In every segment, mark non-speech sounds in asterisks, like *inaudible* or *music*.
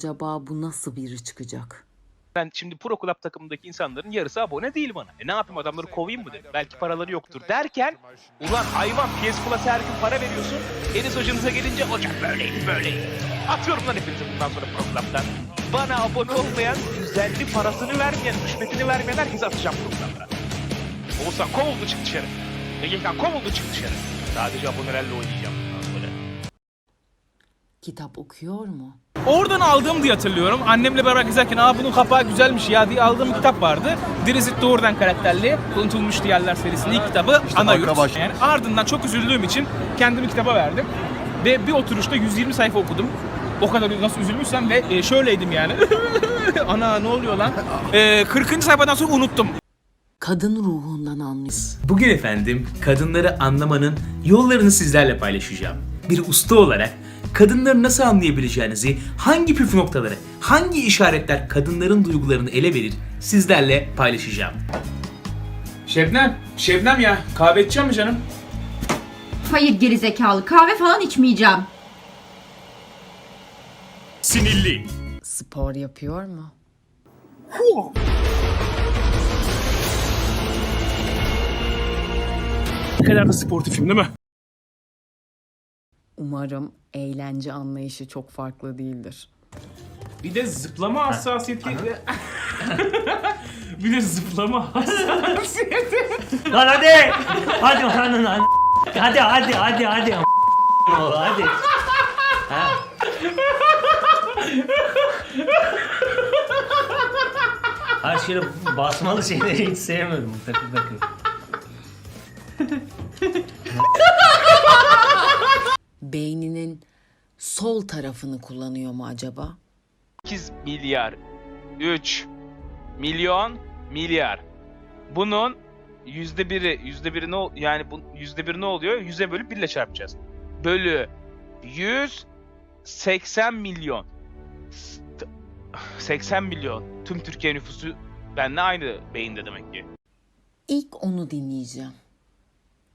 Acaba bu nasıl biri çıkacak? Ben şimdi Pro Club takımındaki insanların yarısı abone değil bana. E ne yapayım adamları kovayım mı dedim. Belki paraları yoktur derken ulan hayvan PS Plus her gün para veriyorsun. Enis hocanıza gelince hocam böyleydi böyleydi. Atıyorum lan hepinizi bundan sonra Pro Club'dan. Bana abone olmayan, güzelli parasını vermeyen, rüşvetini vermeyen herkese atacağım Pro Club'dan. Oğuzhan kovuldu çık dışarı. Egekan kovuldu çık dışarı. Sadece abonelerle oynayacağım bundan sonra. Kitap okuyor mu? Oradan aldım diye hatırlıyorum. Annemle beraber gezerken aa bunun kapağı güzelmiş ya diye aldığım bir kitap vardı. Drizzt Doğrudan karakterli Unutulmuş Diyarlar serisinin ilk kitabı ana yurt. baş- Yani ardından çok üzüldüğüm için kendimi kitaba verdim. Ve bir oturuşta 120 sayfa okudum. O kadar nasıl üzülmüşsem ve e, şöyleydim yani. *laughs* Ana ne oluyor lan? E, 40. sayfadan sonra unuttum. Kadın ruhundan anlıyor. Bugün efendim kadınları anlamanın yollarını sizlerle paylaşacağım. Bir usta olarak kadınları nasıl anlayabileceğinizi, hangi püf noktaları, hangi işaretler kadınların duygularını ele verir sizlerle paylaşacağım. Şebnem, Şebnem ya kahve içeceğim mi canım? Hayır gerizekalı kahve falan içmeyeceğim. Sinirli. Spor yapıyor mu? Ne kadar da sportifim değil mi? Umarım eğlence anlayışı çok farklı değildir. Bir de zıplama hassasiyeti. *laughs* bir de zıplama hassasiyeti. *laughs* Lan hadi. Hadi lan lan. Hadi hadi hadi hadi. Hadi. Ha. Ha şöyle basmalı şeyleri hiç sevmiyorum. Takı takı. Beyninin sol tarafını kullanıyor mu acaba? 8 milyar 3 milyon milyar. Bunun yüzde biri, yüzde biri ne yani bu yüzde biri ne oluyor? Yüze bölüp birle çarpacağız. Bölü 100 80 milyon. S- t- 80 milyon. Tüm Türkiye nüfusu benimle aynı beyinde demek ki. İlk onu dinleyeceğim.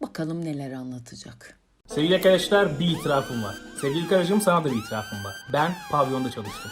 Bakalım neler anlatacak. Sevgili arkadaşlar bir itirafım var. Sevgili karıcığım sana da bir itirafım var. Ben pavyonda çalıştım.